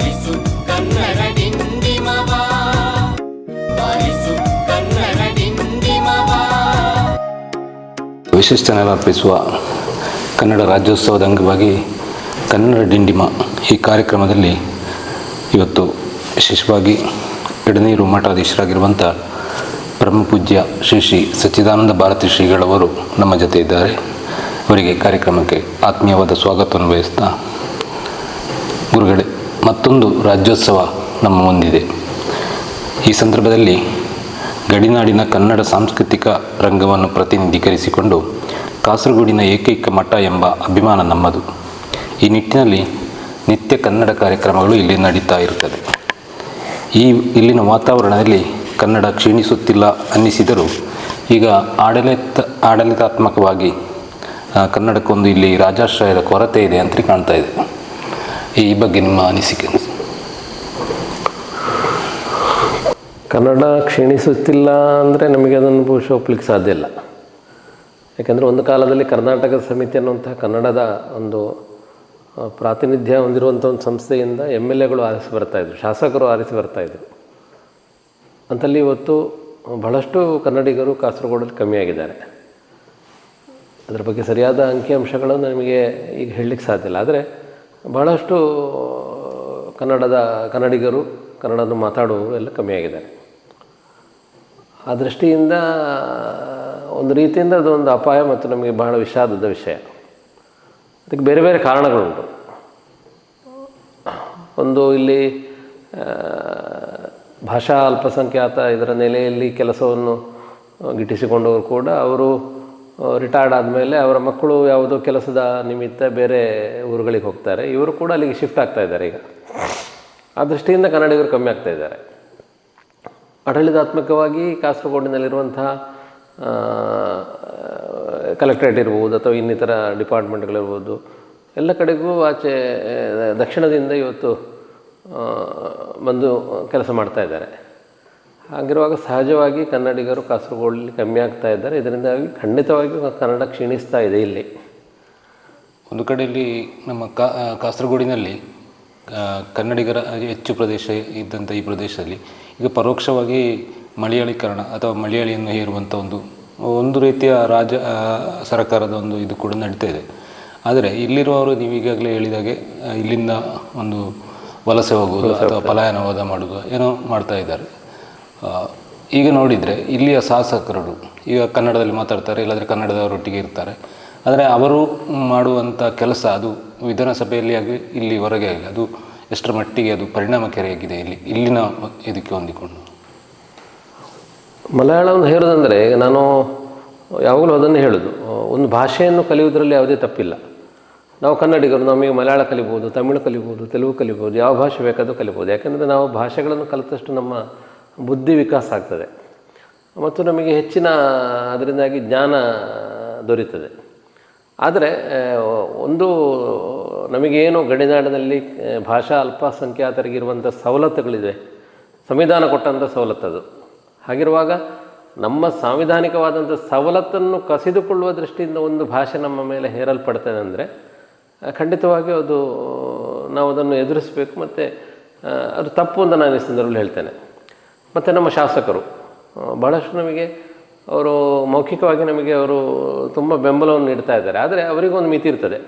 ಬಾರಿಸು ಕನ್ನಡ ಡಿಂಡಿಮವ ಬಾರಿಸು ಕನ್ನಡ ವಿಶಿಷ್ಟ ಕನ್ನಡ ರಾಜ್ಯೋತ್ಸವದ ಅಂಗವಾಗಿ ಕನ್ನಡ ಡಿಂಡಿಮ ಈ ಕಾರ್ಯಕ್ರಮದಲ್ಲಿ ಇವತ್ತು ವಿಶೇಷವಾಗಿ ಎಡನೀರು ಮಠಾಧೀಶರಾಗಿರುವಂಥ ಬ್ರಹ್ಮಪೂಜ್ಯ ಶ್ರೀ ಶ್ರೀ ಸಚ್ಚಿದಾನಂದ ಭಾರತಿ ಶ್ರೀಗಳವರು ನಮ್ಮ ಜೊತೆ ಇದ್ದಾರೆ. ಅವರಿಗೆ ಕಾರ್ಯಕ್ರಮಕ್ಕೆ ಆತ್ಮೀಯವಾದ ಸ್ವಾಗತವನ್ನು ಬಯಸ್ತಾ ಗುರುಗಳೇ ಮತ್ತೊಂದು ರಾಜ್ಯೋತ್ಸವ ನಮ್ಮ ಮುಂದಿದೆ. ಈ ಸಂದರ್ಭದಲ್ಲಿ ಗಡಿನಾಡಿನ ಕನ್ನಡ ಸಾಂಸ್ಕೃತಿಕ ರಂಗವನ್ನು ಪ್ರತಿನಿಧೀಕರಿಸಿಕೊಂಡು ಕಾಸರಗೋಡಿನ ಏಕೈಕ ಮಠ ಎಂಬ ಅಭಿಮಾನ ನಮ್ಮದು. ಈ ನಿಟ್ಟಿನಲ್ಲಿ ನಿತ್ಯ ಕನ್ನಡ ಕಾರ್ಯಕ್ರಮಗಳು ಇಲ್ಲಿ ನಡೀತಾ ಇರುತ್ತದೆ ಈ ಇಲ್ಲಿನ ವಾತಾವರಣದಲ್ಲಿ ಕನ್ನಡ ಕ್ಷೀಣಿಸುತ್ತಿಲ್ಲ ಅನ್ನಿಸಿದರೂ ಈಗ ಆಡಳಿತ, ಆಡಳಿತಾತ್ಮಕವಾಗಿ ಕನ್ನಡಕ್ಕೊಂದು ಇಲ್ಲಿ ರಾಜಾಶ್ರಯದ ಕೊರತೆ ಇದೆ ಅಂತ ಕಾಣ್ತಾ ಇದೆ. ಈ ಬಗ್ಗೆ ನಿಮ್ಮ ಅನಿಸಿಕೆ ಕನ್ನಡ ಕ್ಷೀಣಿಸುತ್ತಿಲ್ಲ ಅಂದರೆ ನಮಗೆ ಅದನ್ನು ಬಹುಶಃ ಒಪ್ಪಲಿಕ್ಕೆ ಸಾಧ್ಯ ಇಲ್ಲ. ಯಾಕೆಂದರೆ ಒಂದು ಕಾಲದಲ್ಲಿ ಕರ್ನಾಟಕ ಸಮಿತಿ ಅನ್ನುವಂತಹ ಕನ್ನಡದ ಒಂದು ಪ್ರಾತಿನಿಧ್ಯ ಹೊಂದಿರುವಂಥ ಒಂದು ಸಂಸ್ಥೆಯಿಂದ ಎಂ ಎಲ್ ಎಗಳು ಆರಿಸಿ ಬರ್ತಾಯಿದ್ರು ಶಾಸಕರು ಆರಿಸಿ ಬರ್ತಾಯಿದ್ರು ಅಂತಲ್ಲಿ ಇವತ್ತು ಬಹಳಷ್ಟು ಕನ್ನಡಿಗರು ಕಾಸರಗೋಡಲ್ಲಿ ಕಮ್ಮಿಯಾಗಿದ್ದಾರೆ ಅದರ ಬಗ್ಗೆ ಸರಿಯಾದ ಅಂಕಿಅಂಶಗಳನ್ನು ನಮಗೆ ಈಗ ಹೇಳಲಿಕ್ಕೆ ಸಾಧ್ಯ ಇಲ್ಲ. ಆದರೆ ಬಹಳಷ್ಟು, ಕನ್ನಡದ ಕನ್ನಡಿಗರು ಕನ್ನಡವನ್ನು ಮಾತಾಡುವವರು ಎಲ್ಲ ಕಮ್ಮಿಯಾಗಿದ್ದಾರೆ ಆ ದೃಷ್ಟಿಯಿಂದ ಒಂದು ರೀತಿಯಿಂದ ಅದೊಂದು ಅಪಾಯ ಮತ್ತು ನಮಗೆ ಬಹಳ ವಿಷಾದದ ವಿಷಯ. ಅದಕ್ಕೆ ಬೇರೆ ಬೇರೆ ಕಾರಣಗಳುಂಟು. ಒಂದು ಇಲ್ಲಿ ಭಾಷಾ ಅಲ್ಪಸಂಖ್ಯಾತ ಇದರ ನೆಲೆಯಲ್ಲಿ ಕೆಲಸವನ್ನು ಗಿಟ್ಟಿಸಿಕೊಂಡವರು ಕೂಡ ಅವರು ರಿಟೈರ್ಡ್ ಆದಮೇಲೆ ಅವರ ಮಕ್ಕಳು ಯಾವುದೋ ಕೆಲಸದ ನಿಮಿತ್ತ ಬೇರೆ ಊರುಗಳಿಗೆ ಹೋಗ್ತಾರೆ. ಇವರು ಕೂಡ ಅಲ್ಲಿಗೆ ಶಿಫ್ಟ್ ಆಗ್ತಾ ಇದ್ದಾರೆ ಈಗ. ಆ ದೃಷ್ಟಿಯಿಂದ ಕನ್ನಡಿಗರು ಕಮ್ಮಿ ಆಗ್ತಾ ಇದ್ದಾರೆ. ಆಡಳಿತಾತ್ಮಕವಾಗಿ ಕಾಸರಗೋಡಿನಲ್ಲಿರುವಂತಹ ಕಲೆಕ್ಟ್ರೇಟ್ ಇರ್ಬೋದು ಅಥವಾ ಇನ್ನಿತರ ಡಿಪಾರ್ಟ್ಮೆಂಟ್ಗಳಿರ್ಬೋದು, ಎಲ್ಲ ಕಡೆಗೂ ಆಚೆ, ದಕ್ಷಿಣದಿಂದ ಇವತ್ತು ಬಂದು ಕೆಲಸ ಮಾಡ್ತಾ ಇದ್ದಾರೆ. ಹಾಗಿರುವಾಗ ಸಹಜವಾಗಿ ಕನ್ನಡಿಗರು ಕಾಸರಗೋಡಲ್ಲಿ ಕಮ್ಮಿ ಆಗ್ತಾ ಇದ್ದಾರೆ. ಇದರಿಂದಾಗಿ ಖಂಡಿತವಾಗಿಯೂ ಕನ್ನಡ ಕ್ಷೀಣಿಸ್ತಾ ಇದೆ ಇಲ್ಲಿ. ಒಂದು ಕಡೆಯಲ್ಲಿ ನಮ್ಮ ಕಾ ಕಾಸರಗೋಡಿನಲ್ಲಿ ಕನ್ನಡಿಗರ ಹೆಚ್ಚು ಪ್ರದೇಶ ಇದ್ದಂಥ ಈ ಪ್ರದೇಶದಲ್ಲಿ ಈಗ ಪರೋಕ್ಷವಾಗಿ ಮಲಯಾಳೀಕರಣ ಅಥವಾ ಮಲಯಾಳಿಯನ್ನು ಹೇರುವಂಥ ಒಂದು ಒಂದು ರೀತಿಯ ರಾಜ ಸರ್ಕಾರದ ಒಂದು ಇದು ಕೂಡ ನಡೀತಾ ಇದೆ. ಆದರೆ ಇಲ್ಲಿರುವವರು ನೀವು ಈಗಾಗಲೇ ಹೇಳಿದಾಗೆ ಇಲ್ಲಿಂದ ಒಂದು ವಲಸೆ ಹೋಗುವುದು ಅಥವಾ ಪಲಾಯನವಾದ ಮಾಡುವುದು ಏನೋ ಮಾಡ್ತಾ ಇದ್ದಾರೆ. ಈಗ ನೋಡಿದರೆ ಇಲ್ಲಿಯ ಶಾಸಕರು, ಈಗ ಕನ್ನಡದಲ್ಲಿ ಮಾತಾಡ್ತಾರೆ, ಇಲ್ಲಾಂದರೆ ಕನ್ನಡದವರೊಟ್ಟಿಗೆ ಇರ್ತಾರೆ. ಆದರೆ ಅವರು ಮಾಡುವಂಥ ಕೆಲಸ ಅದು ವಿಧಾನಸಭೆಯಲ್ಲಿ ಆಗಲಿ ಇಲ್ಲಿ ಹೊರಗೆ ಆಗಲಿ ಅದು ಎಷ್ಟರ ಮಟ್ಟಿಗೆ ಅದು ಪರಿಣಾಮಕಾರಿಯಾಗಿದೆ ಇಲ್ಲಿ, ಇಲ್ಲಿನ ಇದಕ್ಕೆ ಹೊಂದಿಕೊಂಡು. ಮಲಯಾಳವನ್ನು ಹೇಳೋದಂದರೆ, ನಾನು ಯಾವಾಗಲೂ ಅದನ್ನು ಹೇಳೋದು. ಒಂದು ಭಾಷೆಯನ್ನು ಕಲಿಯುವುದರಲ್ಲಿ ಯಾವುದೇ ತಪ್ಪಿಲ್ಲ. ನಾವು ಕನ್ನಡಿಗರು, ನಮಗೆ ಮಲಯಾಳ ಕಲಿಬೋದು, ತಮಿಳು ಕಲಿಬೋದು, ತೆಲುಗು ಕಲಿಬೋದು, ಯಾವ ಭಾಷೆ ಬೇಕಾದರೂ ಕಲಿಬೋದು. ಯಾಕೆಂದರೆ ನಾವು ಭಾಷೆಗಳನ್ನು ಕಲಿತಷ್ಟು ನಮ್ಮ ಬುದ್ಧಿ ವಿಕಾಸ ಆಗ್ತದೆ. ಮತ್ತು ನಮಗೆ ಹೆಚ್ಚಿನ ಅದರಿಂದಾಗಿ ಜ್ಞಾನ ದೊರೀತದೆ. ಆದರೆ ಒಂದು ನಮಗೇನು ಗಡಿನಾಡಿನಲ್ಲಿ ಭಾಷಾ ಅಲ್ಪಸಂಖ್ಯಾತರಿಗಿರುವಂಥ ಸವಲತ್ತುಗಳಿದೆ ಸಂವಿಧಾನ ಕೊಟ್ಟಂಥ ಸವಲತ್ತದು. ಹಾಗಿರುವಾಗ ನಮ್ಮ ಸಾಂವಿಧಾನಿಕವಾದಂಥ ಸವಲತ್ತನ್ನು ಕಸಿದುಕೊಳ್ಳುವ ದೃಷ್ಟಿಯಿಂದ ಒಂದು ಭಾಷೆ ನಮ್ಮ ಮೇಲೆ ಹೇರಲ್ಪಡ್ತದೆ ಅಂದರೆ ಖಂಡಿತವಾಗಿಯೂ ಅದು ನಾವು ಅದನ್ನು ಎದುರಿಸಬೇಕು ಮತ್ತು ಅದು ತಪ್ಪು ಅಂತ ನಾನು ಈ ಸಂದರ್ಭದಲ್ಲಿ ಹೇಳ್ತೇನೆ. ಮತ್ತು ನಮ್ಮ ಶಾಸಕರು. ಬಹಳಷ್ಟು ನಮಗೆ ಅವರು ಮೌಖಿಕವಾಗಿ ನಮಗೆ ಅವರು ತುಂಬ ಬೆಂಬಲವನ್ನು ನೀಡ್ತಾ ಇದ್ದಾರೆ. ಆದರೆ ಅವರಿಗೊಂದು ಮಿತಿ ಇರ್ತದೆ.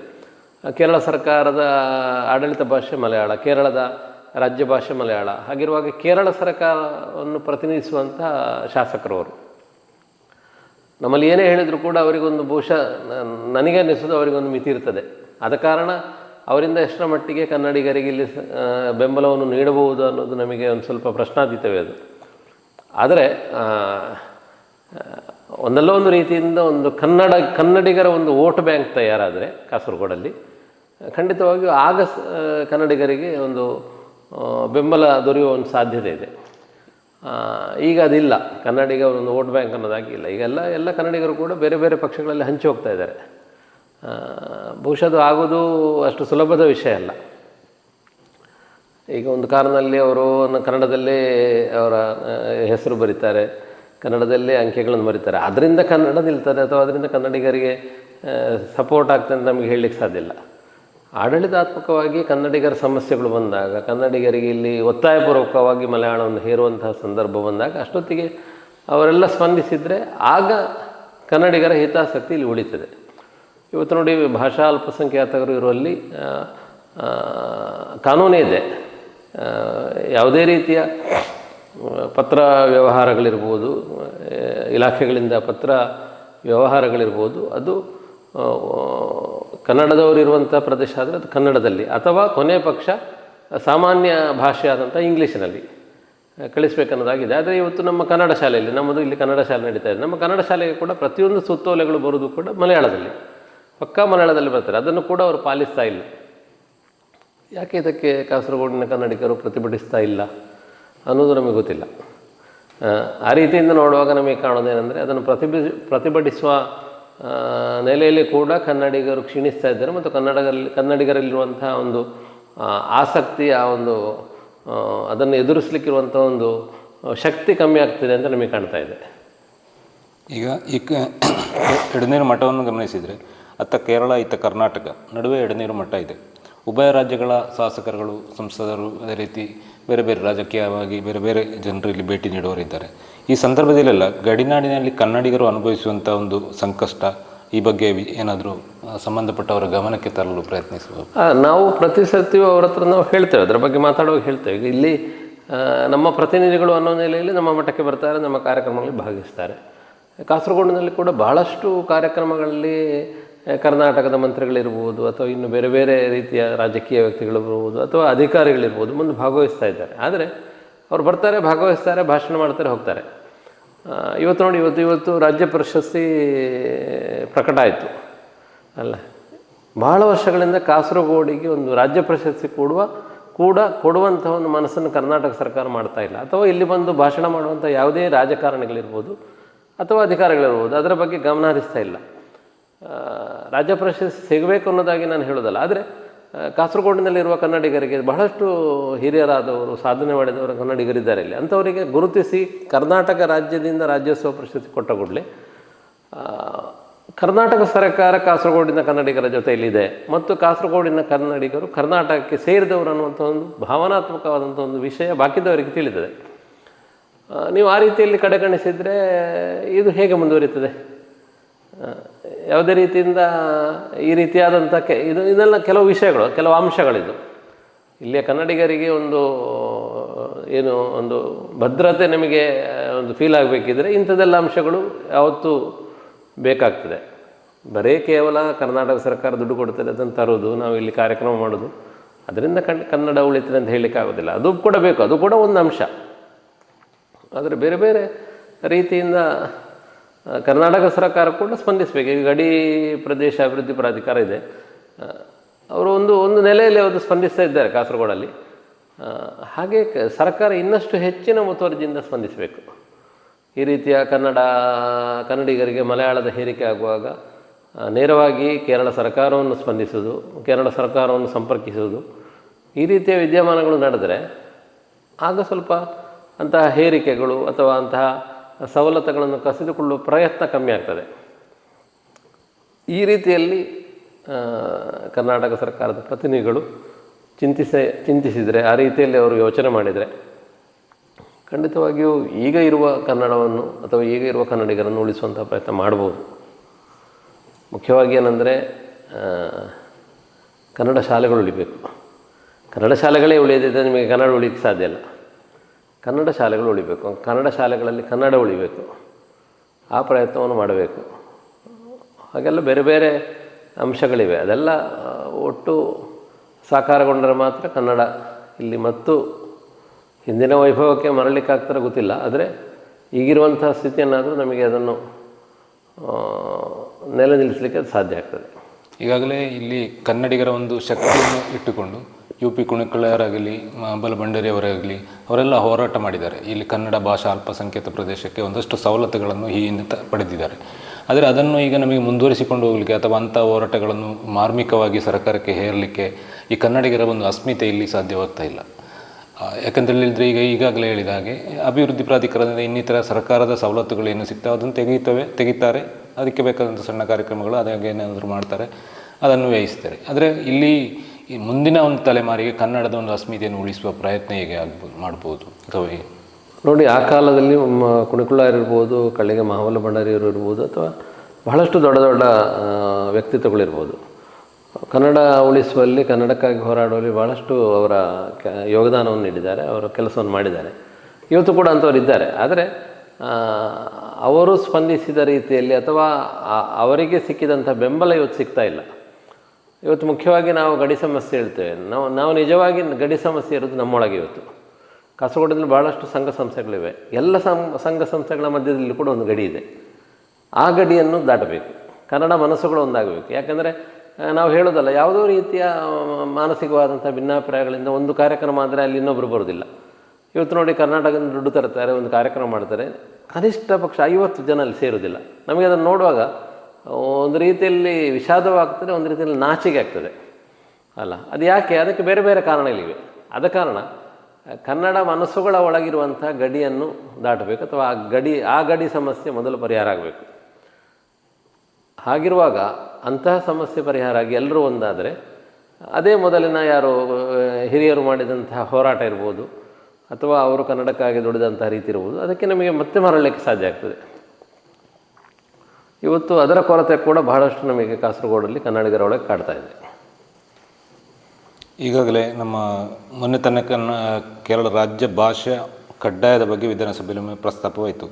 ಕೇರಳ ಸರ್ಕಾರದ ಆಡಳಿತ ಭಾಷೆ ಮಲಯಾಳ, ಕೇರಳದ ರಾಜ್ಯ ಭಾಷೆ ಮಲಯಾಳ. ಹಾಗಿರುವಾಗ ಕೇರಳ ಸರ್ಕಾರವನ್ನು ಪ್ರತಿನಿಧಿಸುವಂಥ ಶಾಸಕರು ಅವರು. ನಮ್ಮಲ್ಲಿ ಏನೇ ಹೇಳಿದರೂ ಕೂಡ ಅವರಿಗೊಂದು ಬಹುಶಃ ನನಗೆ ಅನ್ನಿಸೋದು ಅವರಿಗೊಂದು ಮಿತಿ ಇರ್ತದೆ. ಆದ ಕಾರಣ ಅವರಿಂದ ಎಷ್ಟರ ಮಟ್ಟಿಗೆ ಕನ್ನಡಿಗರಿಗೆ ಇಲ್ಲಿ ಬೆಂಬಲವನ್ನು ನೀಡಬಹುದು ಅನ್ನೋದು ನಮಗೆ ಒಂದು ಸ್ವಲ್ಪ ಪ್ರಶ್ನಾತೀತವೇ ಅದು. ಆದರೆ ಒಂದಲ್ಲ ಒಂದು ರೀತಿಯಿಂದ ಒಂದು ಕನ್ನಡ, ಕನ್ನಡಿಗರ ಒಂದು ವೋಟ್ ಬ್ಯಾಂಕ್ ತಯಾರಾದರೆ ಕಾಸರಗೋಡಲ್ಲಿ, ಖಂಡಿತವಾಗಿಯೂ ಆಗ ಕನ್ನಡಿಗರಿಗೆ ಒಂದು ಬೆಂಬಲ ದೊರೆಯುವ ಒಂದು ಸಾಧ್ಯತೆ ಇದೆ. ಈಗ ಅದಿಲ್ಲ. ಕನ್ನಡಿಗ ಒಂದು ವೋಟ್ ಬ್ಯಾಂಕ್ ಅನ್ನೋದಾಗಿ ಇಲ್ಲ. ಈಗ ಎಲ್ಲ ಎಲ್ಲ ಕನ್ನಡಿಗರು ಕೂಡ ಬೇರೆ ಬೇರೆ ಪಕ್ಷಗಳಲ್ಲಿ ಹಂಚಿ ಹೋಗ್ತಾ ಇದ್ದಾರೆ. ಬಹುಶಃ ಅದು ಆಗೋದು ಅಷ್ಟು ಸುಲಭದ ವಿಷಯ ಅಲ್ಲ. ಈಗ ಒಂದು ಕಾರಣದಲ್ಲಿ ಅವರು ಕನ್ನಡದಲ್ಲಿ ಅವರ ಹೆಸರು ಬರೀತಾರೆ, ಕನ್ನಡದಲ್ಲೇ ಅಂಕೆಗಳನ್ನು ಬರೀತಾರೆ. ಅದರಿಂದ ಕನ್ನಡ ನಿಲ್ತದೆ ಅಥವಾ ಅದರಿಂದ ಕನ್ನಡಿಗರಿಗೆ ಸಪೋರ್ಟ್ ಆಗ್ತದೆ ಅಂತ ನಮಗೆ ಹೇಳಲಿಕ್ಕೆ ಸಾಧ್ಯ ಇಲ್ಲ. ಆಡಳಿತಾತ್ಮಕವಾಗಿ ಕನ್ನಡಿಗರ ಸಮಸ್ಯೆಗಳು ಬಂದಾಗ, ಕನ್ನಡಿಗರಿಗೆ ಇಲ್ಲಿ ಒತ್ತಾಯಪೂರ್ವಕವಾಗಿ ಮಲಯಾಳವನ್ನು ಹೇರುವಂತಹ ಸಂದರ್ಭ ಬಂದಾಗ ಅಷ್ಟೊತ್ತಿಗೆ ಅವರೆಲ್ಲ ಸ್ಪಂದಿಸಿದರೆ ಆಗ ಕನ್ನಡಿಗರ ಹಿತಾಸಕ್ತಿ ಇಲ್ಲಿ ಉಳಿತದೆ. ಇವತ್ತು ನೋಡಿ ಭಾಷಾ ಅಲ್ಪಸಂಖ್ಯಾತರು ಇರುವಲ್ಲಿ ಕಾನೂನೇ ಇದೆ ಯಾವುದೇ ರೀತಿಯ ಪತ್ರ ವ್ಯವಹಾರಗಳಿರ್ಬೋದು ಇಲಾಖೆಗಳಿಂದ ಪತ್ರ ವ್ಯವಹಾರಗಳಿರ್ಬೋದು, ಅದು ಕನ್ನಡದವರಿರುವಂಥ ಪ್ರದೇಶ ಆದರೆ ಅದು ಕನ್ನಡದಲ್ಲಿ ಅಥವಾ ಕೊನೆ ಪಕ್ಷ ಸಾಮಾನ್ಯ ಭಾಷೆ ಆದಂಥ ಇಂಗ್ಲೀಷಿನಲ್ಲಿ. ಕಳಿಸ್ಬೇಕನ್ನೋದಾಗಿದೆ. ಆದರೆ ಇವತ್ತು ನಮ್ಮ ಕನ್ನಡ ಶಾಲೆಯಲ್ಲಿ, ನಮ್ಮದು ಇಲ್ಲಿ ಕನ್ನಡ ಶಾಲೆ ನಡೀತಾ ಇದೆ. ನಮ್ಮ ಕನ್ನಡ ಶಾಲೆಗೆ ಕೂಡ ಪ್ರತಿಯೊಂದು ಸುತ್ತೋಲೆಗಳು ಬರೋದು ಕೂಡ ಮಲಯಾಳದಲ್ಲಿ. ಪಕ್ಕಾ ಮಲಯಾಳದಲ್ಲಿ ಬರ್ತಾರೆ. ಅದನ್ನು ಕೂಡ ಅವರು ಪಾಲಿಸ್ತಾ ಇಲ್ಲ. ಯಾಕೆ ಇದಕ್ಕೆ ಕಾಸರಗೋಡಿನ ಕನ್ನಡಿಗರು ಪ್ರತಿಭಟಿಸ್ತಾ ಇಲ್ಲ ಅನ್ನೋದು ನಮಗೆ ಗೊತ್ತಿಲ್ಲ. ಆ, ರೀತಿಯಿಂದ ನೋಡುವಾಗ ನಮಗೆ ಕಾಣೋದೇನೆಂದರೆ ಅದನ್ನು ಪ್ರತಿಭಿ ಪ್ರತಿಭಟಿಸುವ ನೆಲೆಯಲ್ಲಿ ಕೂಡ ಕನ್ನಡಿಗರು ಕ್ಷೀಣಿಸ್ತಾ ಇದ್ದಾರೆ ಮತ್ತು ಕನ್ನಡಗರಲ್ಲಿ ಕನ್ನಡಿಗರಲ್ಲಿರುವಂತಹ ಒಂದು ಆಸಕ್ತಿ ಆ ಒಂದು ಅದನ್ನು ಎದುರಿಸಲಿಕ್ಕಿರುವಂಥ ಒಂದು ಶಕ್ತಿ ಕಮ್ಮಿ ಆಗ್ತಿದೆ ಅಂತ ನಮಗೆ ಕಾಣ್ತಾ ಇದೆ. ಈಗ ಈ ಕ ಎಡನೀರು ಮಠವನ್ನು ಗಮನಿಸಿದರೆ ಅತ್ತ ಕೇರಳ ಇತ್ತ ಕರ್ನಾಟಕ ನಡುವೆ ಎಡನೀರು ಮಠ ಇದೆ. ಉಭಯ ರಾಜ್ಯಗಳ ಶಾಸಕರುಗಳು, ಸಂಸದರು ಅದೇ ರೀತಿ ಬೇರೆ ಬೇರೆ ರಾಜಕೀಯವಾಗಿ ಬೇರೆ ಬೇರೆ ಜನರು ಇಲ್ಲಿ ಭೇಟಿ ನೀಡುವವರಿದ್ದಾರೆ. ಈ ಸಂದರ್ಭದಲ್ಲೆಲ್ಲ ಗಡಿನಾಡಿನಲ್ಲಿ ಕನ್ನಡಿಗರು ಅನುಭವಿಸುವಂಥ ಒಂದು ಸಂಕಷ್ಟ ಈ ಬಗ್ಗೆ ಏನಾದರೂ ಸಂಬಂಧಪಟ್ಟವರ ಗಮನಕ್ಕೆ ತರಲು ಪ್ರಯತ್ನಿಸಬಹುದು ನಾವು ಪ್ರತಿ ಸತಿಯೂ ಅವ್ರ ಹತ್ರ ನಾವು ಹೇಳ್ತೇವೆ, ಅದರ ಬಗ್ಗೆ ಮಾತಾಡುವಾಗ ಹೇಳ್ತೇವೆ. ಇಲ್ಲಿ ನಮ್ಮ ಪ್ರತಿನಿಧಿಗಳು ಅನ್ನೋ ನೆಲೆಯಲ್ಲಿ ನಮ್ಮ ಮಠಕ್ಕೆ ಬರ್ತಾರೆ, ನಮ್ಮ ಕಾರ್ಯಕ್ರಮಗಳಲ್ಲಿ ಭಾಗಿಸ್ತಾರೆ. ಕಾಸರಗೋಡಿನಲ್ಲಿ ಕೂಡ ಬಹಳಷ್ಟು ಕಾರ್ಯಕ್ರಮಗಳಲ್ಲಿ ಕರ್ನಾಟಕದ ಮಂತ್ರಿಗಳಿರ್ಬೋದು ಅಥವಾ ಇನ್ನು ಬೇರೆ ಬೇರೆ ರೀತಿಯ ರಾಜಕೀಯ ವ್ಯಕ್ತಿಗಳಿರ್ಬೋದು ಅಥವಾ ಅಧಿಕಾರಿಗಳಿರ್ಬೋದು ಮುಂದೆ ಭಾಗವಹಿಸ್ತಾ ಇದ್ದಾರೆ. ಆದರೆ ಅವ್ರು ಬರ್ತಾರೆ, ಭಾಗವಹಿಸ್ತಾರೆ, ಭಾಷಣ ಮಾಡ್ತಾರೆ, ಹೋಗ್ತಾರೆ. ಇವತ್ತು ನೋಡಿ, ಇವತ್ತು ಇವತ್ತು ರಾಜ್ಯ ಪ್ರಶಸ್ತಿ ಪ್ರಕಟ ಆಯಿತು. ಅಲ್ಲ ಭಾಳ ವರ್ಷಗಳಿಂದ ಕಾಸರಗೋಡಿಗೆ ಒಂದು ರಾಜ್ಯ ಪ್ರಶಸ್ತಿ ಕೊಡುವ, ಕೂಡ ಕೊಡುವಂಥ ಒಂದು ಮನಸ್ಸನ್ನು ಕರ್ನಾಟಕ ಸರ್ಕಾರ ಮಾಡ್ತಾ ಇಲ್ಲ. ಅಥವಾ ಇಲ್ಲಿ ಬಂದು ಭಾಷಣ ಮಾಡುವಂಥ ಯಾವುದೇ ರಾಜಕಾರಣಿಗಳಿರ್ಬೋದು ಅಥವಾ ಅಧಿಕಾರಿಗಳಿರ್ಬೋದು, ಅದರ ಬಗ್ಗೆ ಗಮನ ಹರಿಸ್ತಾ ಇಲ್ಲ. ರಾಜ್ಯ ಪ್ರಶಸ್ತಿ ಸಿಗಬೇಕು ಅನ್ನೋದಾಗಿ ನಾನು ಹೇಳೋದಲ್ಲ ಆದರೆ ಕಾಸರಗೋಡಿನಲ್ಲಿರುವ ಕನ್ನಡಿಗರಿಗೆ ಬಹಳಷ್ಟು ಹಿರಿಯರಾದವರು, ಸಾಧನೆ ಮಾಡಿದವರು ಕನ್ನಡಿಗರಿದ್ದಾರೆ ಇಲ್ಲಿ. ಅಂಥವರಿಗೆ ಗುರುತಿಸಿ ಕರ್ನಾಟಕ ರಾಜ್ಯದಿಂದ ರಾಜ್ಯೋತ್ಸವ ಪ್ರಶಸ್ತಿ ಕೊಟ್ಟ ಕೂಡಲೇ ಕರ್ನಾಟಕ ಸರ್ಕಾರ ಕಾಸರಗೋಡಿನ ಕನ್ನಡಿಗರ ಜೊತೆಯಲ್ಲಿದೆ. ಮತ್ತು ಕಾಸರಗೋಡಿನ ಕನ್ನಡಿಗರು ಕರ್ನಾಟಕಕ್ಕೆ ಸೇರಿದವರು ಅನ್ನುವಂಥ ಒಂದು ಭಾವನಾತ್ಮಕವಾದಂಥ ಒಂದು ವಿಷಯ ಬಾಕಿದವರಿಗೆ ತಿಳಿದಿದೆ. ನೀವು ಆ ರೀತಿಯಲ್ಲಿ ಕಡೆಗಣಿಸಿದರೆ ಇದು ಹೇಗೆ ಮುಂದುವರಿತದೆ ಯಾವುದೇ ರೀತಿಯಿಂದ ಈ ರೀತಿಯಾದಂಥ ಕೆ ಇದು ಇದೆಲ್ಲ ಕೆಲವು ವಿಷಯಗಳು, ಕೆಲವು ಅಂಶಗಳಿದು. ಇಲ್ಲಿಯ ಕನ್ನಡಿಗರಿಗೆ ಒಂದು, ಏನು, ಒಂದು ಭದ್ರತೆ ನಮಗೆ ಒಂದು ಫೀಲ್ ಆಗಬೇಕಿದ್ರೆ ಇಂಥದ್ದೆಲ್ಲ ಅಂಶಗಳು ಯಾವತ್ತೂ ಬೇಕಾಗ್ತದೆ. ಬರೀ ಕೇವಲ ಕರ್ನಾಟಕ ಸರ್ಕಾರ ದುಡ್ಡು ಕೊಡ್ತದೆ ಅದನ್ನು ತರೋದು, ನಾವು ಇಲ್ಲಿ ಕಾರ್ಯಕ್ರಮ ಮಾಡೋದು. ಅದರಿಂದ ಕಣ್, ಕನ್ನಡ ಉಳಿತದೆ ಅಂತ ಹೇಳಲಿಕ್ಕೆ ಆಗೋದಿಲ್ಲ. ಅದು ಕೂಡ ಬೇಕು, ಅದು ಕೂಡ ಒಂದು ಅಂಶ. ಆದರೆ ಬೇರೆ ಬೇರೆ ರೀತಿಯಿಂದ ಕರ್ನಾಟಕ ಸರ್ಕಾರ ಕೂಡ ಸ್ಪಂದಿಸಬೇಕು. ಈಗ ಗಡಿ ಪ್ರದೇಶ ಅಭಿವೃದ್ಧಿ ಪ್ರಾಧಿಕಾರ ಇದೆ. ಅವರು ಒಂದು ಒಂದು ನೆಲೆಯಲ್ಲಿ ಅವರು ಸ್ಪಂದಿಸ್ತಾ ಇದ್ದಾರೆ ಕಾಸರಗೋಡಲ್ಲಿ. ಹಾಗೆ ಸರ್ಕಾರ ಇನ್ನಷ್ಟು ಹೆಚ್ಚಿನ ಮುತುವರ್ಜಿಯಿಂದ ಸ್ಪಂದಿಸಬೇಕು. ಈ ರೀತಿಯ ಕನ್ನಡ, ಕನ್ನಡಿಗರಿಗೆ ಮಲಯಾಳದ ಹೇರಿಕೆ ಆಗುವಾಗ ನೇರವಾಗಿ ಕೇರಳ ಸರ್ಕಾರವನ್ನು ಸ್ಪಂದಿಸುವುದು, ಕೇರಳ ಸರ್ಕಾರವನ್ನು ಸಂಪರ್ಕಿಸುವುದು, ಈ ರೀತಿಯ ವಿದ್ಯಮಾನಗಳು ನಡೆದರೆ, ಆಗ ಸ್ವಲ್ಪ ಅಂತಹ ಹೇರಿಕೆಗಳು ಅಥವಾ ಅಂತಹ ಸವಲತ್ತುಗಳನ್ನು ಕಸಿದುಕೊಳ್ಳುವ ಪ್ರಯತ್ನ ಕಮ್ಮಿ ಆಗ್ತದೆ. ಈ ರೀತಿಯಲ್ಲಿ ಕರ್ನಾಟಕ ಸರ್ಕಾರದ ಪ್ರತಿನಿಧಿಗಳು ಚಿಂತಿಸ, ಚಿಂತಿಸಿದರೆ, ಆ ರೀತಿಯಲ್ಲಿ ಅವರು ಯೋಚನೆ ಮಾಡಿದರೆ, ಖಂಡಿತವಾಗಿಯೂ ಈಗ ಇರುವ ಕನ್ನಡವನ್ನು ಅಥವಾ ಈಗ ಇರುವ ಕನ್ನಡಿಗರನ್ನು ಉಳಿಸುವಂಥ ಪ್ರಯತ್ನ ಮಾಡ್ಬೋದು. ಮುಖ್ಯವಾಗಿ ಏನಂದರೆ ಕನ್ನಡ ಶಾಲೆಗಳು ಉಳಿಬೇಕು. ಕನ್ನಡ ಶಾಲೆಗಳೇ ಉಳಿಯದಿದ್ದರೆ ನಿಮಗೆ ಕನ್ನಡ ಉಳಿಯೋಕ್ಕೆ ಸಾಧ್ಯ ಇಲ್ಲ. ಕನ್ನಡ ಶಾಲೆಗಳು ಉಳಿಬೇಕು. ಕನ್ನಡ ಶಾಲೆಗಳಲ್ಲಿ ಕನ್ನಡ ಉಳಿಬೇಕು. ಆ ಪ್ರಯತ್ನವನ್ನು ಮಾಡಬೇಕು. ಹಾಗೆಲ್ಲ ಬೇರೆ ಬೇರೆ ಅಂಶಗಳಿವೆ. ಅದೆಲ್ಲ ಒಟ್ಟು ಸಾಕಾರಗೊಂಡರೆ ಮಾತ್ರ ಕನ್ನಡ ಇಲ್ಲಿ ಮತ್ತು ಹಿಂದಿನ ವೈಭವಕ್ಕೆ ಮರಳಿಕ್ಕಾಗ್ತಾರೆ ಗೊತ್ತಿಲ್ಲ. ಆದರೆ ಈಗಿರುವಂತಹ ಸ್ಥಿತಿಯನ್ನಾದರೂ ನಮಗೆ ಅದನ್ನು ನೆಲೆ ನಿಲ್ಲಿಸಲಿಕ್ಕೆ ಸಾಧ್ಯ ಆಗ್ತದೆ. ಈಗಾಗಲೇ ಇಲ್ಲಿ ಕನ್ನಡಿಗರ ಒಂದು ಶಕ್ತಿಯನ್ನು ಇಟ್ಟುಕೊಂಡು ಯು ಪಿ ಕುಣಿಕಳರಾಗಲಿ ಬಲ ಬಂಡೇರಿಯವರಾಗಲಿ, ಅವರೆಲ್ಲ ಹೋರಾಟ ಮಾಡಿದ್ದಾರೆ. ಇಲ್ಲಿ ಕನ್ನಡ ಭಾಷಾ ಅಲ್ಪಸಂಖ್ಯಾತ ಪ್ರದೇಶಕ್ಕೆ ಒಂದಷ್ಟು ಸವಲತ್ತುಗಳನ್ನು ಈ ಹಿಂದೆ ಪಡೆದಿದ್ದಾರೆ. ಆದರೆ ಅದನ್ನು ಈಗ ನಮಗೆ ಮುಂದುವರಿಸಿಕೊಂಡು ಹೋಗಲಿಕ್ಕೆ ಅಥವಾ ಅಂಥ ಹೋರಾಟಗಳನ್ನು ಮಾರ್ಮಿಕವಾಗಿ ಸರ್ಕಾರಕ್ಕೆ ಹೇರಲಿಕ್ಕೆ ಈ ಕನ್ನಡಿಗರ ಒಂದು ಅಸ್ಮಿತೆ ಇಲ್ಲಿ ಸಾಧ್ಯವಾಗ್ತಾ ಇಲ್ಲ. ಯಾಕಂತ ಹೇಳಿದರೆ ಈಗ ಈಗಾಗಲೇ ಹೇಳಿದ ಹಾಗೆ ಅಭಿವೃದ್ಧಿ ಪ್ರಾಧಿಕಾರದಿಂದ ಇನ್ನಿತರ ಸರ್ಕಾರದ ಸವಲತ್ತುಗಳು ಏನು ಸಿಗ್ತವೆ, ಅದನ್ನು ತೆಗೀತವೆ ತೆಗಿತಾರೆ ಅದಕ್ಕೆ ಬೇಕಾದಂಥ ಸಣ್ಣ ಕಾರ್ಯಕ್ರಮಗಳು, ಅದಾಗ ಏನಾದರೂ ಮಾಡ್ತಾರೆ, ಅದನ್ನು ವ್ಯಯಿಸ್ತಾರೆ. ಆದರೆ ಇಲ್ಲಿ ಈ ಮುಂದಿನ ಒಂದು ತಲೆಮಾರಿಗೆ ಕನ್ನಡದ ಒಂದು ಅಸ್ಮಿತೆಯನ್ನು ಉಳಿಸುವ ಪ್ರಯತ್ನ ಹೇಗೆ ಆಗ್ಬೋದು ಮಾಡ್ಬೋದು? ಅಥವಾ ನೋಡಿ, ಆ ಕಾಲದಲ್ಲಿ ಮ ಕುಣಿಕುಳ್ಳಾರ್ ಇರ್ಬೋದು ಕಳ್ಳಿಗೆ ಮಹಾಬಲ ಭಂಡಾರಿಯವರು ಇರ್ಬೋದು, ಅಥವಾ ಬಹಳಷ್ಟು ದೊಡ್ಡ ದೊಡ್ಡ ವ್ಯಕ್ತಿತ್ವಗಳಿರ್ಬೋದು. ಕನ್ನಡ ಉಳಿಸುವಲ್ಲಿ, ಕನ್ನಡಕ್ಕಾಗಿ ಹೋರಾಡುವಲ್ಲಿ ಭಾಳಷ್ಟು ಅವರ ಕ, ಯೋಗದಾನವನ್ನು ನೀಡಿದ್ದಾರೆ, ಅವರ ಕೆಲಸವನ್ನು ಮಾಡಿದ್ದಾರೆ. ಇವತ್ತು ಕೂಡ ಅಂಥವ್ರು ಇದ್ದಾರೆ. ಆದರೆ ಅವರು ಸ್ಪಂದಿಸಿದ ರೀತಿಯಲ್ಲಿ ಅಥವಾ ಅವರಿಗೆ ಸಿಕ್ಕಿದಂಥ ಬೆಂಬಲ ಇವತ್ತು ಸಿಗ್ತಾ ಇಲ್ಲ. ಇವತ್ತು ಮುಖ್ಯವಾಗಿ ನಾವು ಗಡಿ ಸಮಸ್ಯೆ ಹೇಳ್ತೇವೆ. ನಾವು ನಾವು ನಿಜವಾಗಿ ಗಡಿ ಸಮಸ್ಯೆ ಇರೋದು ನಮ್ಮೊಳಗೆ ಇವತ್ತು. ಕಾಸರಗೋಡದಲ್ಲಿ ಭಾಳಷ್ಟು ಸಂಘ ಸಂಸ್ಥೆಗಳಿವೆ. ಎಲ್ಲ ಸಂಘ ಸಂಸ್ಥೆಗಳ ಮಧ್ಯದಲ್ಲಿ ಕೂಡ ಒಂದು ಗಡಿ ಇದೆ. ಆ ಗಡಿಯನ್ನು ದಾಟಬೇಕು. ಕನ್ನಡ ಮನಸ್ಸುಗಳು ಒಂದಾಗಬೇಕು. ಯಾಕೆಂದರೆ ನಾವು ಹೇಳೋದಲ್ಲ, ಯಾವುದೋ ರೀತಿಯ ಮಾನಸಿಕವಾದಂಥ ಭಿನ್ನಾಭಿಪ್ರಾಯಗಳಿಂದ ಒಂದು ಕಾರ್ಯಕ್ರಮ ಆದರೆ ಅಲ್ಲಿ ಇನ್ನೊಬ್ಬರು ಬರೋದಿಲ್ಲ ಇವತ್ತು ನೋಡಿ ಕರ್ನಾಟಕದಿಂದ ದುಡ್ಡು ತರ್ತಾರೆ, ಒಂದು ಕಾರ್ಯಕ್ರಮ ಮಾಡ್ತಾರೆ. ಕನಿಷ್ಠ ಪಕ್ಷ ಐವತ್ತು ಜನ ಅಲ್ಲಿ ಸೇರೋದಿಲ್ಲ ನಮಗೆ ಅದನ್ನು ನೋಡುವಾಗ ಒಂದು ರೀತಿಯಲ್ಲಿ ವಿಷಾದವಾಗ್ತದೆ, ಒಂದು ರೀತಿಯಲ್ಲಿ ನಾಚಿಕೆ ಆಗ್ತದೆ. ಅಲ್ಲ, ಅದು ಯಾಕೆ? ಅದಕ್ಕೆ ಬೇರೆ ಬೇರೆ ಕಾರಣಗಳಿವೆ. ಆದ ಕಾರಣ, ಕನ್ನಡ ಮನಸ್ಸುಗಳ ಒಳಗಿರುವಂಥ ಗಡಿಯನ್ನು ದಾಟಬೇಕು, ಅಥವಾ ಆ ಗಡಿ ಆ ಗಡಿ ಸಮಸ್ಯೆ ಮೊದಲು ಪರಿಹಾರ ಆಗಬೇಕು. ಹಾಗಿರುವಾಗ ಅಂತಹ ಸಮಸ್ಯೆ ಪರಿಹಾರ ಆಗಿ ಎಲ್ಲರೂ ಒಂದಾದರೆ, ಅದೇ ಮೊದಲಿನ ಯಾರು, ಹಿರಿಯರು ಮಾಡಿದಂತಹ ಹೋರಾಟ ಇರ್ಬೋದು, ಅಥವಾ ಅವರು ಕನ್ನಡಕ್ಕಾಗಿ ದುಡಿದಂತಹ ರೀತಿ ಇರ್ಬೋದು, ಅದಕ್ಕೆ ನಮಗೆ ಮತ್ತೆ ಮರಳಲಿಕ್ಕೆ ಸಾಧ್ಯ ಆಗ್ತದೆ. ಇವತ್ತು ಅದರ ಕೊರತೆ ಕೂಡ ಬಹಳಷ್ಟು ನಮಗೆ ಕಾಸರಗೋಡಲ್ಲಿ ಕನ್ನಡಿಗರೊಳಗೆ ಕಾಡ್ತಾ ಇದೆ. ಈಗಾಗಲೇ ನಮ್ಮ ಮೊನ್ನೆ ತನಕ ಕೇರಳ ರಾಜ್ಯ ಭಾಷೆ ಕಡ್ಡಾಯದ ಬಗ್ಗೆ ವಿಧಾನಸಭೆಯಲ್ಲಿ ಪ್ರಸ್ತಾಪವಾಯಿತು.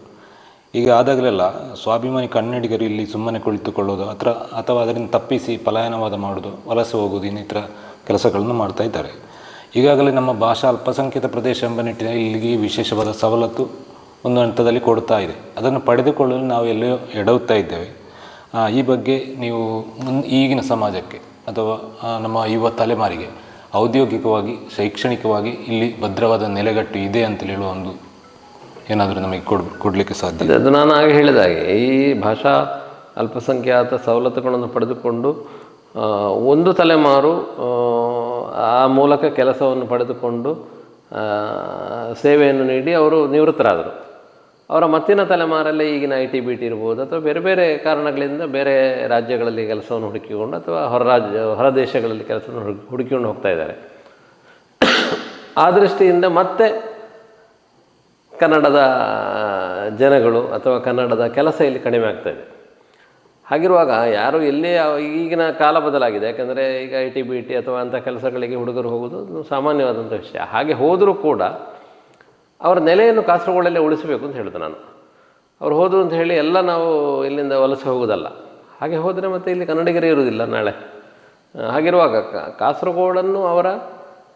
ಈಗ ಆದಾಗಲೆಲ್ಲ ಸ್ವಾಭಿಮಾನಿ ಕನ್ನಡಿಗರು ಇಲ್ಲಿ ಸುಮ್ಮನೆ ಕುಳಿತುಕೊಳ್ಳೋದು ಅಥವಾ ಅಥವಾ ಅದರಿಂದ ತಪ್ಪಿಸಿ ಪಲಾಯನವಾದ ಮಾಡೋದು, ವಲಸೆ ಹೋಗೋದು, ಇನ್ನಿತರ ಕೆಲಸಗಳನ್ನು ಮಾಡ್ತಾ ಇದ್ದಾರೆ. ಈಗಾಗಲೇ ನಮ್ಮ ಭಾಷಾ ಅಲ್ಪಸಂಖ್ಯಾತ ಪ್ರದೇಶ ಎಂಬ ನಿಟ್ಟಿನಲ್ಲಿ ಇಲ್ಲಿಗೆ ವಿಶೇಷವಾದ ಸವಲತ್ತು ಒಂದು ಹಂತದಲ್ಲಿ ಕೊಡ್ತಾ ಇದೆ. ಅದನ್ನು ಪಡೆದುಕೊಳ್ಳಲು ನಾವು ಎಲ್ಲೋ ಎಡವುತ್ತಾ ಇದ್ದೇವೆ. ಈ ಬಗ್ಗೆ ನೀವು ಈಗಿನ ಸಮಾಜಕ್ಕೆ ಅಥವಾ ನಮ್ಮ ಯುವ ತಲೆಮಾರಿಗೆ ಔದ್ಯೋಗಿಕವಾಗಿ, ಶೈಕ್ಷಣಿಕವಾಗಿ ಇಲ್ಲಿ ಭದ್ರವಾದ ನೆಲೆಗಟ್ಟು ಇದೆ ಅಂತ ಹೇಳುವ ಒಂದು ಏನಾದರೂ ನಮಗೆ ಕೊಡ್, ಕೊಡಲಿಕ್ಕೆ ಸಾಧ್ಯ ಅದೇ ನಾನು ಆಗ ಹೇಳಿದ ಹಾಗೆ, ಈ ಭಾಷಾ ಅಲ್ಪಸಂಖ್ಯಾತ ಸವಲತ್ತುಗಳನ್ನು ಪಡೆದುಕೊಂಡು ಒಂದು ತಲೆಮಾರು, ಆ ಮೂಲಕ ಕೆಲಸವನ್ನು ಪಡೆದುಕೊಂಡು ಸೇವೆಯನ್ನು ನೀಡಿ ಅವರು ನಿವೃತ್ತರಾದರು. ಅವರ ಮತ್ತಿನ ತಲೆಮಾರಲ್ಲೇ ಈಗಿನ ಐ ಟಿ ಬಿ ಟಿ ಇರ್ಬೋದು ಅಥವಾ ಬೇರೆ ಬೇರೆ ಕಾರಣಗಳಿಂದ ಬೇರೆ ರಾಜ್ಯಗಳಲ್ಲಿ ಕೆಲಸವನ್ನು ಹುಡುಕಿಕೊಂಡು ಅಥವಾ ಹೊರ ರಾಜ್ಯ ಹೊರ ದೇಶಗಳಲ್ಲಿ ಕೆಲಸವನ್ನು ಹುಡುಕಿ, ಹುಡುಕಿಕೊಂಡು ಹೋಗ್ತಾ ಇದ್ದಾರೆ. ಆ ದೃಷ್ಟಿಯಿಂದ ಮತ್ತೆ ಕನ್ನಡದ, ಜನಗಳು ಅಥವಾ ಕನ್ನಡದ ಕೆಲಸ ಇಲ್ಲಿ ಕಡಿಮೆ ಆಗ್ತಾ ಇದೆ. ಹಾಗಿರುವಾಗ ಯಾರು ಎಲ್ಲಿ ಈಗಿನ ಕಾಲ ಬದಲಾಗಿದೆ. ಯಾಕಂದರೆ ಈಗ ಐ ಟಿ ಬಿ ಟಿ ಅಥವಾ ಅಂಥ ಕೆಲಸಗಳಿಗೆ ಹುಡುಗರು ಹೋಗೋದು ಸಾಮಾನ್ಯವಾದಂಥ ವಿಷಯ. ಹಾಗೆ ಹೋದರೂ ಕೂಡ ಅವರ ನೆಲೆಯನ್ನು ಕಾಸರಗೋಡಲ್ಲೇ ಉಳಿಸಬೇಕು ಅಂತ ಹೇಳಿದೆ ನಾನು. ಅವ್ರು ಹೋದರು ಅಂತ ಹೇಳಿ ಎಲ್ಲ ನಾವು ಇಲ್ಲಿಂದ ವಲಸೆ ಹೋಗೋದಲ್ಲ ಹಾಗೆ ಹೋದರೆ ಮತ್ತೆ ಇಲ್ಲಿ ಕನ್ನಡಿಗರೇ ಇರುವುದಿಲ್ಲ ನಾಳೆ. ಹಾಗಿರುವಾಗ ಕಾಸರಗೋಡನ್ನು ಅವರ,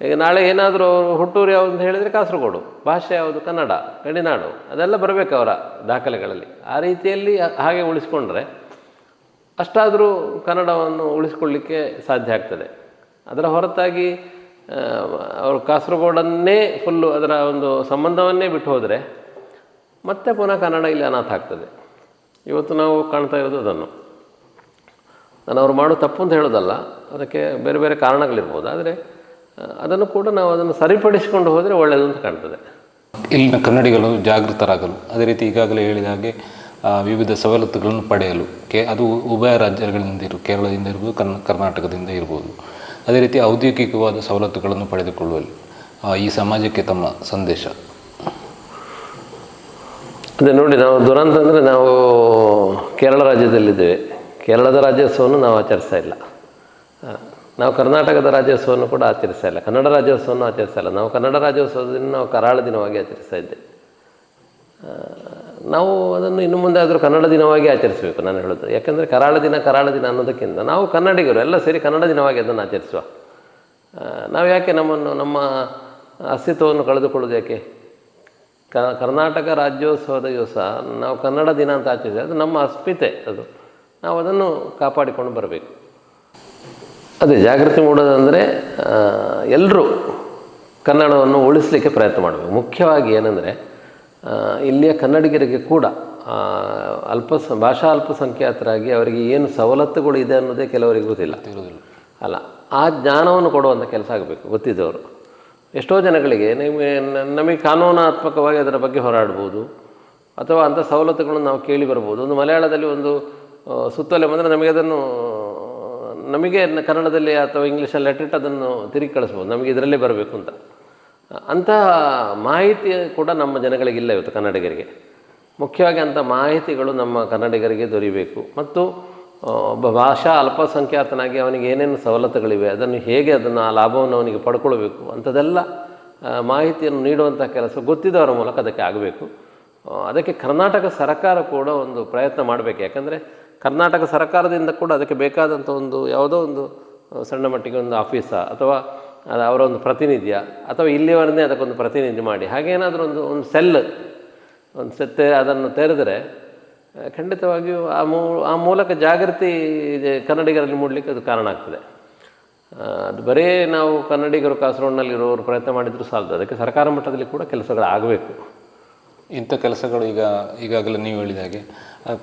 ಈಗ ನಾಳೆ ಏನಾದರೂ ಅವರು ಹುಟ್ಟೂರು ಯಾವುದು ಅಂತ ಹೇಳಿದರೆ ಕಾಸರಗೋಡು, ಭಾಷೆ ಯಾವುದು? ಕನ್ನಡ, ಗಡಿನಾಡು, ಅದೆಲ್ಲ ಬರಬೇಕು ಅವರ ದಾಖಲೆಗಳಲ್ಲಿ. ಆ ರೀತಿಯಲ್ಲಿ ಹಾಗೆ ಉಳಿಸ್ಕೊಂಡ್ರೆ ಅಷ್ಟಾದರೂ ಕನ್ನಡವನ್ನು ಉಳಿಸ್ಕೊಳ್ಳಿಕ್ಕೆ ಸಾಧ್ಯ ಆಗ್ತದೆ. ಅದರ ಹೊರತಾಗಿ ಅವರು ಕಾಸರಗೋಡನ್ನೇ ಫುಲ್ಲು ಅದರ ಒಂದು ಸಂಬಂಧವನ್ನೇ ಬಿಟ್ಟು ಹೋದರೆ ಮತ್ತೆ ಪುನಃ ಕನ್ನಡ ಇಲ್ಲಿ ಅನಾಥ ಆಗ್ತದೆ. ಇವತ್ತು ನಾವು ಕಾಣ್ತಾ ಇರೋದು ಅದನ್ನು. ನಾನು ಅವರು ಮಾಡೋ ತಪ್ಪು ಅಂತ ಹೇಳೋದಲ್ಲ, ಅದಕ್ಕೆ ಬೇರೆ ಬೇರೆ ಕಾರಣಗಳಿರ್ಬೋದು, ಆದರೆ ಅದನ್ನು ಕೂಡ ನಾವು ಅದನ್ನು ಸರಿಪಡಿಸಿಕೊಂಡು ಹೋದರೆ ಒಳ್ಳೆಯದು ಅಂತ ಕಾಣ್ತದೆ. ಇಲ್ಲಿನ ಕನ್ನಡಿಗರು ಜಾಗೃತರಾಗಲು, ಅದೇ ರೀತಿ ಈಗಾಗಲೇ ಹೇಳಿದ ಹಾಗೆ ವಿವಿಧ ಸವಲತ್ತುಗಳನ್ನು ಪಡೆಯಲು, ಕೆ, ಅದು ಉಭಯ ರಾಜ್ಯಗಳಿಂದ ಇರು ಕೇರಳದಿಂದ ಇರ್ಬೋದು, ಕರ್ನ, ಕರ್ನಾಟಕದಿಂದ ಇರ್ಬೋದು. ಅದೇ ರೀತಿ ಔದ್ಯೋಗಿಕವಾದ ಸವಲತ್ತುಗಳನ್ನು ಪಡೆದುಕೊಳ್ಳುವಲ್ಲಿ ಈ ಸಮಾಜಕ್ಕೆ ತಮ್ಮ ಸಂದೇಶ. ಅದೇ ನೋಡಿ ನಾವು ದುರಂತ ಅಂದರೆ ನಾವು ಕೇರಳ ರಾಜ್ಯದಲ್ಲಿದ್ದೇವೆ. ಕೇರಳದ ರಾಜ್ಯೋತ್ಸವವನ್ನು ನಾವು ಆಚರಿಸ್ತಾ ಇಲ್ಲ. ನಾವು ಕರ್ನಾಟಕದ ರಾಜ್ಯೋತ್ಸವವನ್ನು ಕೂಡ ಆಚರಿಸ್ತಾ ಇಲ್ಲ. ಕನ್ನಡ ರಾಜ್ಯೋತ್ಸವವನ್ನು ಆಚರಿಸ್ತಾ ಇಲ್ಲ. ನಾವು ಕನ್ನಡ ರಾಜ್ಯೋತ್ಸವದಿಂದ ನಾವು ಕರಾಳ ದಿನವಾಗಿ ಆಚರಿಸ್ತಾ ಇದ್ದೆ ಆ, ನಾವು ಅದನ್ನು ಇನ್ನು ಮುಂದೆ ಆದರೂ ಕನ್ನಡ ದಿನವಾಗಿ ಆಚರಿಸಬೇಕು ನಾನು ಹೇಳೋದು. ಯಾಕೆಂದರೆ ಕರಾಳ ದಿನ ಕರಾಳ ದಿನ ಅನ್ನೋದಕ್ಕಿಂತ ನಾವು ಕನ್ನಡಿಗರು ಎಲ್ಲ ಸೇರಿ ಕನ್ನಡ ದಿನವಾಗಿ ಅದನ್ನು ಆಚರಿಸುವ. ನಾವು ಯಾಕೆ ನಮ್ಮನ್ನು, ನಮ್ಮ ಅಸ್ತಿತ್ವವನ್ನು ಕಳೆದುಕೊಳ್ಳೋದು ಯಾಕೆ? ಕ, ಕರ್ನಾಟಕ ರಾಜ್ಯೋತ್ಸವದ ದಿವಸ ನಾವು ಕನ್ನಡ ದಿನ ಅಂತ ಆಚರಿಸಿ ಅದು ನಮ್ಮ ಅಸ್ಮಿತೆ ಅದು. ನಾವು ಅದನ್ನು ಕಾಪಾಡಿಕೊಂಡು ಬರಬೇಕು. ಅದೇ ಜಾಗೃತಿ ಮೂಡೋದಂದರೆ ಎಲ್ಲರೂ ಕನ್ನಡವನ್ನು ಉಳಿಸಲಿಕ್ಕೆ ಪ್ರಯತ್ನ ಮಾಡಬೇಕು. ಮುಖ್ಯವಾಗಿ ಏನಂದರೆ ಇಲ್ಲಿಯ ಕನ್ನಡಿಗರಿಗೆ ಕೂಡ ಅಲ್ಪ ಭಾಷಾ ಅಲ್ಪಸಂಖ್ಯಾತರಾಗಿ ಅವರಿಗೆ ಏನು ಸವಲತ್ತುಗಳು ಇದೆ ಅನ್ನೋದೇ ಕೆಲವರಿಗೆ ಗೊತ್ತಿಲ್ಲ. ಅಲ್ಲ ಆ ಜ್ಞಾನವನ್ನು ಕೊಡುವಂಥ ಕೆಲಸ ಆಗಬೇಕು ಗೊತ್ತಿದ್ದವರು. ಎಷ್ಟೋ ಜನಗಳಿಗೆ ನಿಮಗೆ ನಮಗೆ ಕಾನೂನಾತ್ಮಕವಾಗಿ ಅದರ ಬಗ್ಗೆ ಹೋರಾಡ್ಬೋದು ಅಥವಾ ಅಂಥ ಸವಲತ್ತುಗಳನ್ನು ನಾವು ಕೇಳಿ ಬರ್ಬೋದು. ಒಂದು ಮಲಯಾಳದಲ್ಲಿ ಒಂದು ಸುತ್ತಲೇ ಸುತ್ತೋಲೆ ಬಂದರೆ ನಮಗೆ ಅದನ್ನು ನಮಗೆ ಕನ್ನಡದಲ್ಲಿ ಅಥವಾ ಇಂಗ್ಲೀಷಲ್ಲಿ ಲೆಟ್ರಿಟ್ಟು ಅದನ್ನು ತಿರುಗಿ ಕಳಿಸ್ಬೋದು. ನಮಗೆ ಇದರಲ್ಲೇ ಬರಬೇಕು ಅಂತ. ಅಂತಹ ಮಾಹಿತಿ ಕೂಡ ನಮ್ಮ ಜನಗಳಿಗಿಲ್ಲ ಇವತ್ತು ಕನ್ನಡಿಗರಿಗೆ. ಮುಖ್ಯವಾಗಿ ಅಂಥ ಮಾಹಿತಿಗಳು ನಮ್ಮ ಕನ್ನಡಿಗರಿಗೆ ದೊರೀಬೇಕು. ಮತ್ತು ಒಬ್ಬ ಭಾಷಾ ಅಲ್ಪಸಂಖ್ಯಾತನಾಗಿ ಅವನಿಗೆ ಏನೇನು ಸವಲತ್ತುಗಳಿವೆ, ಅದನ್ನು ಹೇಗೆ ಅದನ್ನು ಆ ಲಾಭವನ್ನು ಅವನಿಗೆ ಪಡ್ಕೊಳ್ಬೇಕು ಅಂಥದ್ದೆಲ್ಲ ಮಾಹಿತಿಯನ್ನು ನೀಡುವಂಥ ಕೆಲಸ ಗೊತ್ತಿದ್ದವರ ಮೂಲಕ ಅದಕ್ಕೆ ಆಗಬೇಕು. ಅದಕ್ಕೆ ಕರ್ನಾಟಕ ಸರ್ಕಾರ ಕೂಡ ಒಂದು ಪ್ರಯತ್ನ ಮಾಡಬೇಕು. ಯಾಕಂದರೆ ಕರ್ನಾಟಕ ಸರ್ಕಾರದಿಂದ ಕೂಡ ಅದಕ್ಕೆ ಬೇಕಾದಂಥ ಒಂದು ಯಾವುದೋ ಒಂದು ಸಣ್ಣ ಮಟ್ಟಿಗೆ ಒಂದು ಆಫೀಸ ಅಥವಾ ಅದು ಅವರೊಂದು ಪ್ರತಿನಿಧ್ಯ ಅಥವಾ ಇಲ್ಲಿಯವರನ್ನೇ ಅದಕ್ಕೊಂದು ಪ್ರತಿನಿಧಿ ಮಾಡಿ. ಹಾಗೇನಾದರೂ ಒಂದು ಒಂದು ಸೆಲ್, ಒಂದು ಸೆತ್ತೆ ಅದನ್ನು ತೆರೆದರೆ ಖಂಡಿತವಾಗಿಯೂ ಆ ಮೂ, ಆ ಮೂಲಕ ಜಾಗೃತಿ ಕನ್ನಡಿಗರಲ್ಲಿ ಮೂಡಲಿಕ್ಕೆ ಅದು ಕಾರಣ ಆಗ್ತದೆ. ಅದು ಬರೀ ನಾವು ಕನ್ನಡಿಗರು ಕಾಸರಗೋಡಿನಲ್ಲಿರೋರು ಪ್ರಯತ್ನ ಮಾಡಿದರೂ ಸಾಲದು. ಅದಕ್ಕೆ ಸರ್ಕಾರ ಮಟ್ಟದಲ್ಲಿ ಕೂಡ ಕೆಲಸಗಳು ಆಗಬೇಕು ಇಂಥ ಕೆಲಸಗಳು ಈಗ, ಈಗಾಗಲೇ ನೀವು ಹೇಳಿದ ಹಾಗೆ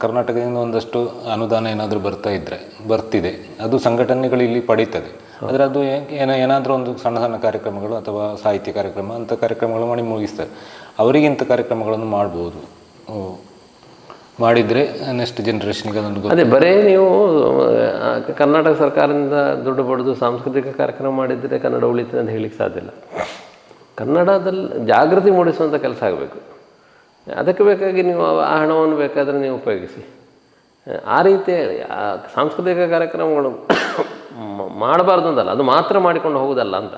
ಕರ್ನಾಟಕದಿಂದ ಒಂದಷ್ಟು ಅನುದಾನ ಏನಾದರೂ ಬರ್ತಾ ಇದ್ದರೆ ಬರ್ತಿದೆ. ಅದು ಸಂಘಟನೆಗಳು ಇಲ್ಲಿ ಪಡೀತದೆ. ಆದರೆ ಅದು ಏ- ಏನೋ ಏನಾದರೂ ಒಂದು ಸಣ್ಣ ಸಣ್ಣ ಕಾರ್ಯಕ್ರಮಗಳು ಅಥವಾ ಸಾಹಿತ್ಯ ಕಾರ್ಯಕ್ರಮ ಅಂಥ ಕಾರ್ಯಕ್ರಮಗಳು ಮಾಡಿ ಮುಗಿಸ್ತಾರೆ ಅವರಿಗೆ ಇಂಥ ಕಾರ್ಯಕ್ರಮಗಳನ್ನು ಮಾಡ್ಬೋದು. ಮಾಡಿದರೆ ನೆಕ್ಸ್ಟ್ ಜನ್ರೇಷನ್ಗೆ ಅದನ್ನು ಅದೇ ಬರೀ ನೀವು ಕರ್ನಾಟಕ ಸರ್ಕಾರದಿಂದ ದುಡ್ಡು ಪಡೆದು ಸಾಂಸ್ಕೃತಿಕ ಕಾರ್ಯಕ್ರಮ ಮಾಡಿದರೆ ಕನ್ನಡ ಉಳಿತದೆ ಅಂತ ಹೇಳಲಿಕ್ಕೆ ಸಾಧ್ಯ ಇಲ್ಲ. ಕನ್ನಡದಲ್ಲಿ ಜಾಗೃತಿ ಮೂಡಿಸುವಂಥ ಕೆಲಸ ಆಗಬೇಕು. ಅದಕ್ಕೆ ಬೇಕಾಗಿ ನೀವು ಆ- ಹಣವನ್ನು ಬೇಕಾದರೆ ನೀವು ಉಪಯೋಗಿಸಿ. ಆ ರೀತಿ ಸಾಂಸ್ಕೃತಿಕ ಕಾರ್ಯಕ್ರಮಗಳು ಮಾಡಬಾರ್ದು ಅಂತಲ್ಲ ಅದು ಮಾತ್ರ ಮಾಡಿಕೊಂಡು ಹೋಗೋದಲ್ಲ ಅಂತ.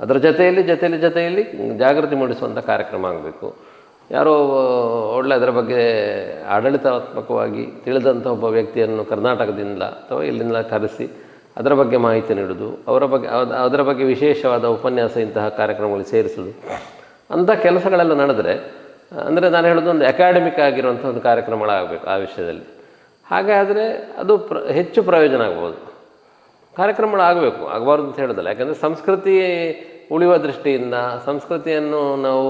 ಅದರ ಜೊತೆಯಲ್ಲಿ ಜೊತೆಯಲ್ಲಿ ಜೊತೆಯಲ್ಲಿ ಜಾಗೃತಿ ಮೂಡಿಸುವಂಥ ಕಾರ್ಯಕ್ರಮ ಆಗಬೇಕು. ಯಾರೋ ಒಳ್ಳೆ ಅದರ ಬಗ್ಗೆ ಆಡಳಿತಾತ್ಮಕವಾಗಿ ತಿಳಿದಂಥ ಒಬ್ಬ ವ್ಯಕ್ತಿಯನ್ನು ಕರ್ನಾಟಕದಿಂದ ಅಥವಾ ಇಲ್ಲಿಂದ ಕರೆಸಿ ಅದರ ಬಗ್ಗೆ ಮಾಹಿತಿ ನೀಡೋದು, ಅವರ ಬಗ್ಗೆ, ಅದ್- ಅದರ ಬಗ್ಗೆ ವಿಶೇಷವಾದ ಉಪನ್ಯಾಸ ಇಂತಹ ಕಾರ್ಯಕ್ರಮಗಳು ಸೇರಿಸೋದು. ಅಂಥ ಕೆಲಸಗಳೆಲ್ಲ ನಡೆದರೆ, ಅಂದರೆ ನಾನು ಹೇಳೋದು ಒಂದು ಅಕಾಡೆಮಿಕ್ ಆಗಿರುವಂಥ ಒಂದು ಕಾರ್ಯಕ್ರಮಗಳಾಗಬೇಕು ಆ ವಿಷಯದಲ್ಲಿ. ಹಾಗಾದರೆ ಅದು ಪ್ರ, ಹೆಚ್ಚು ಪ್ರಯೋಜನ ಆಗ್ಬೋದು. ಕಾರ್ಯಕ್ರಮಗಳು ಆಗಬೇಕು, ಆಗಬಾರ್ದು ಅಂತ ಹೇಳೋದಲ್ಲ. ಯಾಕಂದರೆ ಸಂಸ್ಕೃತಿ ಉಳಿಯುವ ದೃಷ್ಟಿಯಿಂದ, ಸಂಸ್ಕೃತಿಯನ್ನು ನಾವು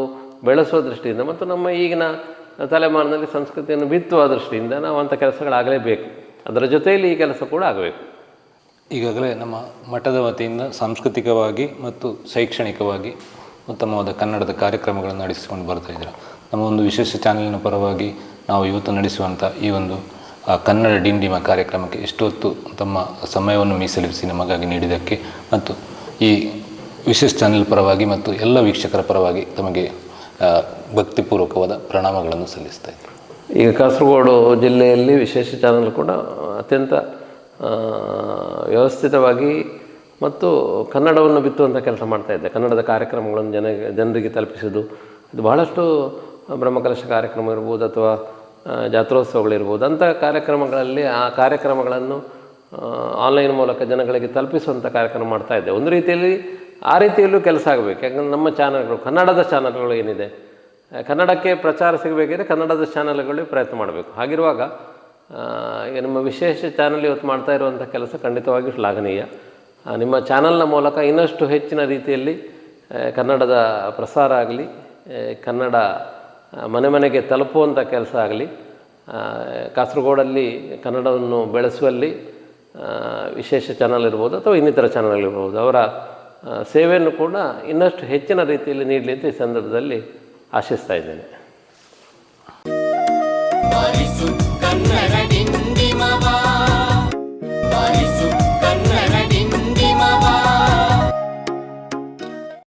ಬೆಳೆಸುವ ದೃಷ್ಟಿಯಿಂದ ಮತ್ತು ನಮ್ಮ ಈಗಿನ ತಲೆಮಾರಿನಲ್ಲಿ ಸಂಸ್ಕೃತಿಯನ್ನು ಬಿತ್ತುವ ದೃಷ್ಟಿಯಿಂದ ನಾವು ಅಂಥ ಕೆಲಸಗಳಾಗಲೇಬೇಕು. ಅದರ ಜೊತೆಯಲ್ಲಿ ಈ ಕೆಲಸ ಕೂಡ ಆಗಬೇಕು. ಈಗಾಗಲೇ ನಮ್ಮ ಮಠದ ವತಿಯಿಂದ ಸಾಂಸ್ಕೃತಿಕವಾಗಿ ಮತ್ತು ಶೈಕ್ಷಣಿಕವಾಗಿ ಉತ್ತಮವಾದ ಕನ್ನಡದ ಕಾರ್ಯಕ್ರಮಗಳನ್ನು ನಡೆಸಿಕೊಂಡು ಬರ್ತಾ ಇದ್ದೀರ. ನಮ್ಮ ಒಂದು ವಿಶೇಷ ಚಾನೆಲ್ನ ಪರವಾಗಿ ನಾವು ಇವತ್ತು ನಡೆಸುವಂಥ ಈ ಒಂದು ಕನ್ನಡ ಡಿಂಡಿಮ ಕಾರ್ಯಕ್ರಮಕ್ಕೆ ಎಷ್ಟೊತ್ತು ತಮ್ಮ ಸಮಯವನ್ನು ಮೀಸಲಿರಿಸಿ ನಮಗಾಗಿ ನೀಡಿದ್ದಕ್ಕೆ ಮತ್ತು ಈ ವಿಶೇಷ ಚಾನೆಲ್ ಪರವಾಗಿ ಮತ್ತು ಎಲ್ಲ ವೀಕ್ಷಕರ ಪರವಾಗಿ ತಮಗೆ ಭಕ್ತಿಪೂರ್ವಕವಾದ ಪ್ರಣಾಮಗಳನ್ನು ಸಲ್ಲಿಸ್ತಾ ಈಗ ಕಾಸರಗೋಡು ಜಿಲ್ಲೆಯಲ್ಲಿ ವಿಶೇಷ ಚಾನಲ್ ಕೂಡ ಅತ್ಯಂತ ವ್ಯವಸ್ಥಿತವಾಗಿ ಮತ್ತು ಕನ್ನಡವನ್ನು ಬಿತ್ತುವಂಥ ಕೆಲಸ ಮಾಡ್ತಾ ಇದೆ ಕನ್ನಡದ ಕಾರ್ಯಕ್ರಮಗಳನ್ನು ಜನ, ಜನರಿಗೆ ತಲುಪಿಸೋದು ಇದು ಬಹಳಷ್ಟು ಬ್ರಹ್ಮಕಲಶ ಕಾರ್ಯಕ್ರಮ ಇರ್ಬೋದು ಅಥವಾ ಜಾತ್ರೋತ್ಸವಗಳಿರ್ಬೋದು ಅಂಥ ಕಾರ್ಯಕ್ರಮಗಳಲ್ಲಿ ಆ ಕಾರ್ಯಕ್ರಮಗಳನ್ನು ಆನ್ಲೈನ್ ಮೂಲಕ ಜನಗಳಿಗೆ ತಲುಪಿಸುವಂಥ ಕಾರ್ಯಕ್ರಮ ಮಾಡ್ತಾ ಇದ್ದೆ ಒಂದು ರೀತಿಯಲ್ಲಿ ಆ ರೀತಿಯಲ್ಲೂ ಕೆಲಸ ಆಗಬೇಕು. ಯಾಕಂದರೆ ನಮ್ಮ ಚಾನಲ್ಗಳು, ಕನ್ನಡದ ಚಾನಲ್ಗಳು ಏನಿದೆ, ಕನ್ನಡಕ್ಕೆ ಪ್ರಚಾರ ಸಿಗಬೇಕಿದ್ರೆ ಕನ್ನಡದ ಚಾನಲ್ಗಳು ಪ್ರಯತ್ನ ಮಾಡಬೇಕು. ಹಾಗಿರುವಾಗ ಈಗ ನಿಮ್ಮ ವಿಶೇಷ ಚಾನಲ್ ಇವತ್ತು ಮಾಡ್ತಾ ಇರುವಂಥ ಕೆಲಸ ಖಂಡಿತವಾಗಿಯೂ ಶ್ಲಾಘನೀಯ. ನಿಮ್ಮ ಚಾನಲ್ನ ಮೂಲಕ ಇನ್ನಷ್ಟು ಹೆಚ್ಚಿನ ರೀತಿಯಲ್ಲಿ ಕನ್ನಡದ ಪ್ರಸಾರ ಆಗಲಿ ಕನ್ನಡ ಮನೆ ಮನೆಗೆ ತಲುಪುವಂಥ ಕೆಲಸ ಆಗಲಿ ಕಾಸರಗೋಡಲ್ಲಿ ಕನ್ನಡವನ್ನು ಬೆಳೆಸುವಲ್ಲಿ ವಿಶೇಷ ಚಾನಲ್ ಇರ್ಬೋದು ಅಥವಾ ಇನ್ನಿತರ ಚಾನಲ್ಗಳಿರ್ಬೋದು ಅವರ ಸೇವೆಯನ್ನು ಕೂಡ ಇನ್ನಷ್ಟು ಹೆಚ್ಚಿನ ರೀತಿಯಲ್ಲಿ ನೀಡಲಿ ಅಂತ ಈ ಸಂದರ್ಭದಲ್ಲಿ ಆಶಿಸ್ತಾ ಇದ್ದೇನೆ.